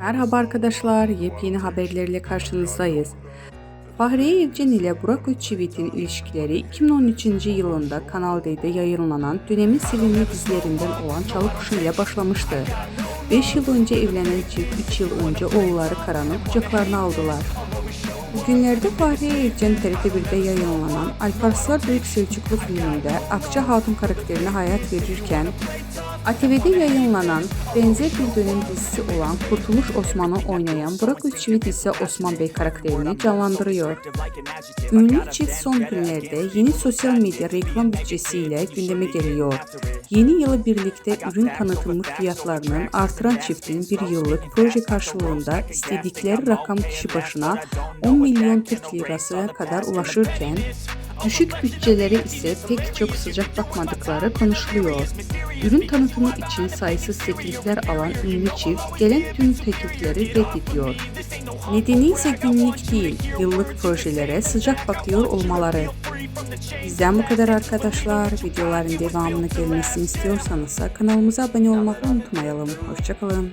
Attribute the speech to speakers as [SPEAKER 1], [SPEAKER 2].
[SPEAKER 1] Merhaba arkadaşlar, yepyeni haberlerle karşınızdayız. Fahriye Evcen ile Burak Özçivit'in ilişkileri 2013 yılında Kanal D'de yayınlanan dönemin sevimli dizilerinden olan Çalı Kuşu ile başlamıştı. 5 yıl önce evlenen çift 3 yıl önce oğulları Karan'ı kucaklarına aldılar. Bugünlerde Fahriye Evcen TRT1'de yayınlanan Alparslan Büyük Selçuklu filminde Akça Hatun karakterine hayat verirken ATV'de yayınlanan benzer bir dönem dizisi olan Kurtuluş Osman'ı oynayan Burak Özçivit ise Osman Bey karakterini canlandırıyor. Ünlü çift son günlerde yeni sosyal medya reklam bütçesiyle gündeme geliyor. Yeni yılı birlikte ürün tanıtımı fiyatlarının artıran çiftin bir yıllık proje karşılığında istedikleri rakam kişi başına 10 milyon Türk lirasına kadar ulaşırken Düşük bütçeleri ise pek çok sıcak bakmadıkları konuşuluyor. Ürün tanıtımı için sayısız teklifler alan ünlü çift gelen tüm teklifleri reddediyor. Nedeni ise günlük değil, yıllık projelere sıcak bakıyor olmaları. Bizden bu kadar arkadaşlar. Videoların devamını gelmesini istiyorsanız kanalımıza abone olmayı unutmayalım. Hoşçakalın.